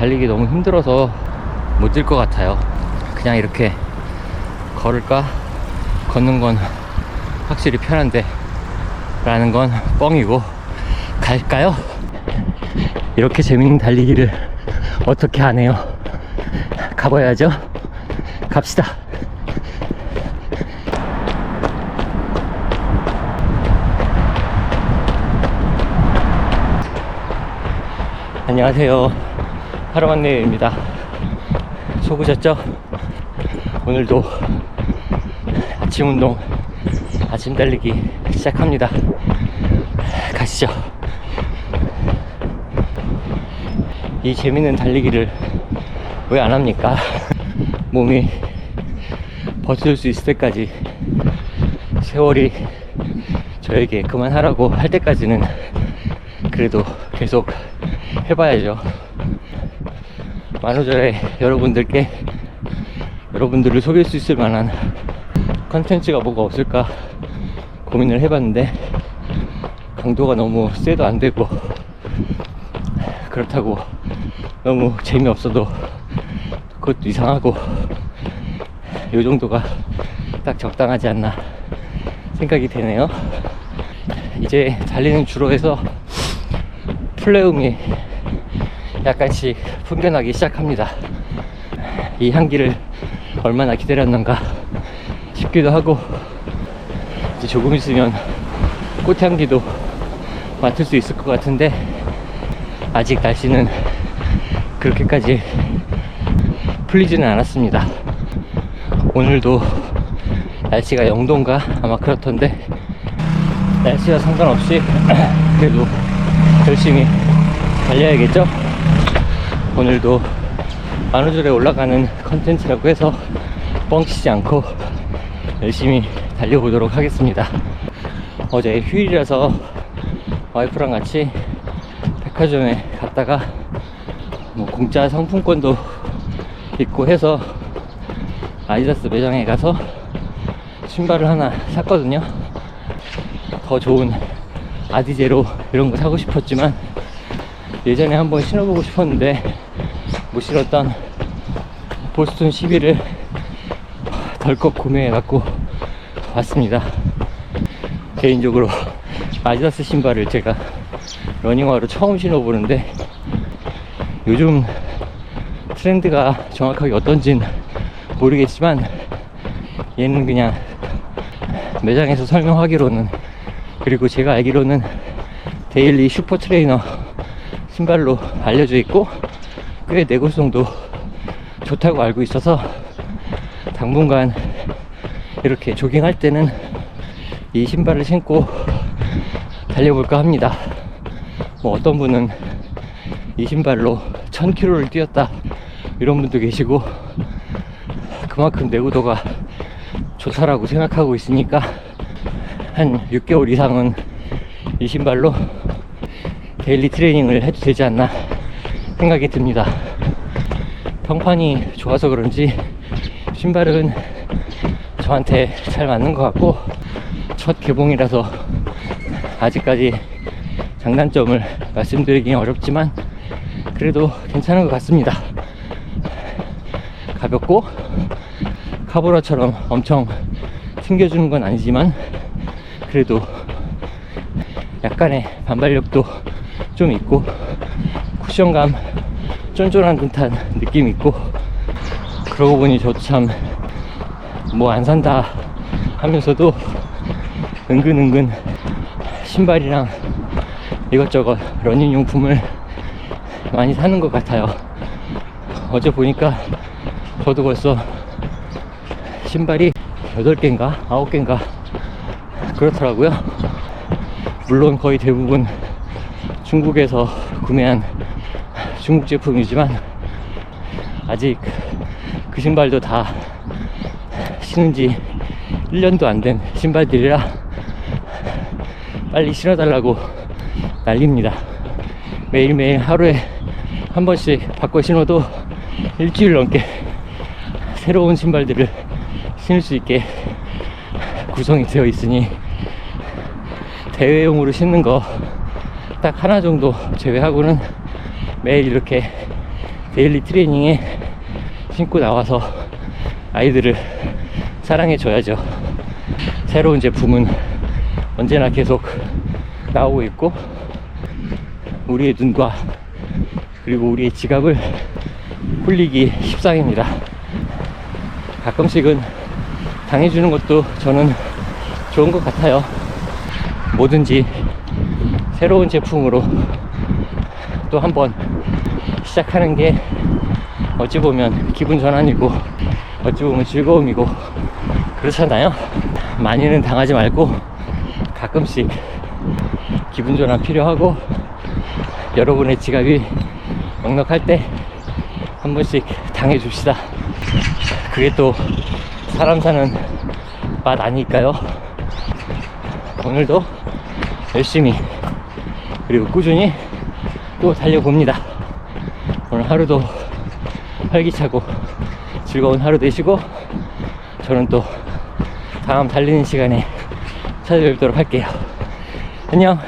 달리기 너무 힘들어서 못 뛸 것 같아요. 그냥 이렇게 걸을까? 걷는 건 확실히 편한데 라는 건 뻥이고 갈까요? 이렇게 재밌는 달리기를 어떻게 하네요. 가봐야죠. 갑시다. 안녕하세요. 하루만내입니다. 속으셨죠? 오늘도 아침 운동, 아침 달리기 시작합니다. 가시죠. 이 재밌는 달리기를 왜 안 합니까? 몸이 버틸 수 있을 때까지 세월이 저에게 그만하라고 할 때까지는 그래도 계속 해봐야죠. 만우절에 여러분들께 여러분들을 속일 수 있을 만한 컨텐츠가 뭐가 없을까 고민을 해봤는데 강도가 너무 세도 안 되고 그렇다고 너무 재미없어도 그것도 이상하고 요 정도가 딱 적당하지 않나 생각이 되네요. 이제 달리는 주로 해서 플레움이 약간씩 풍겨나기 시작합니다. 이 향기를 얼마나 기다렸는가 싶기도 하고 이제 조금 있으면 꽃향기도 맡을 수 있을 것 같은데 아직 날씨는 그렇게까지 풀리지는 않았습니다. 오늘도 날씨가 영도인가 아마 그렇던데 날씨와 상관없이 그래도 열심히 달려야겠죠? 오늘도 만우절에 올라가는 컨텐츠라고 해서 뻥치지 않고 열심히 달려보도록 하겠습니다. 어제 휴일이라서 와이프랑 같이 백화점에 갔다가 뭐 공짜 상품권도 있고 해서 아디다스 매장에 가서 신발을 하나 샀거든요. 더 좋은 아디제로 이런 거 사고 싶었지만 예전에 한번 신어보고 싶었는데 못 신었던 보스턴 11을 덜컥 구매해갖고 왔습니다. 개인적으로 아디다스 신발을 제가 러닝화로 처음 신어보는데 요즘 트렌드가 정확하게 어떤진 모르겠지만 얘는 그냥 매장에서 설명하기로는 그리고 제가 알기로는 데일리 슈퍼 트레이너 신발로 알려져 있고 꽤 내구성도 좋다고 알고 있어서 당분간 이렇게 조깅할 때는 이 신발을 신고 달려볼까 합니다. 뭐 어떤 분은 이 신발로 1000km를 뛰었다 이런 분도 계시고 그만큼 내구도가 좋다라고 생각하고 있으니까 한 6개월 이상은 이 신발로 데일리 트레이닝을 해도 되지 않나 생각이 듭니다. 평판이 좋아서 그런지 신발은 저한테 잘 맞는 것 같고 첫 개봉이라서 아직까지 장단점을 말씀드리기 어렵지만 그래도 괜찮은 것 같습니다. 가볍고 카보라처럼 엄청 튕겨주는 건 아니지만 그래도 약간의 반발력도 좀 있고 쿠션감 쫀쫀한 듯한 느낌 있고 그러고 보니 저도 참뭐 안 산다 하면서도 은근 은근 신발이랑 이것저것 러닝 용품을 많이 사는 것 같아요. 어제 보니까 저도 벌써 신발이 8개인가 9개인가 그렇더라고요. 물론 거의 대부분 중국에서 구매한 중국 제품이지만 아직 그 신발도 다 신은 지 1년도 안 된 신발들이라 빨리 신어달라고 난립니다. 매일매일 하루에 한 번씩 바꿔 신어도 일주일 넘게 새로운 신발들을 신을 수 있게 구성이 되어 있으니 대회용으로 신는 거 딱 하나 정도 제외하고는 매일 이렇게 데일리 트레이닝에 신고 나와서 아이들을 사랑해 줘야죠. 새로운 제품은 언제나 계속 나오고 있고 우리의 눈과 그리고 우리의 지갑을 홀리기 십상입니다. 가끔씩은 당해주는 것도 저는 좋은 것 같아요. 뭐든지 새로운 제품으로 또 한번 시작하는 게 어찌 보면 기분 전환이고 어찌 보면 즐거움이고 그렇잖아요. 많이는 당하지 말고 가끔씩 기분 전환 필요하고 여러분의 지갑이 넉넉할 때 한 번씩 당해 줍시다. 그게 또 사람 사는 맛 아닐까요? 오늘도 열심히 그리고 꾸준히 또 달려봅니다. 하루도 활기차고 즐거운 하루 되시고 저는 또 다음 달리는 시간에 찾아뵙도록 할게요. 안녕.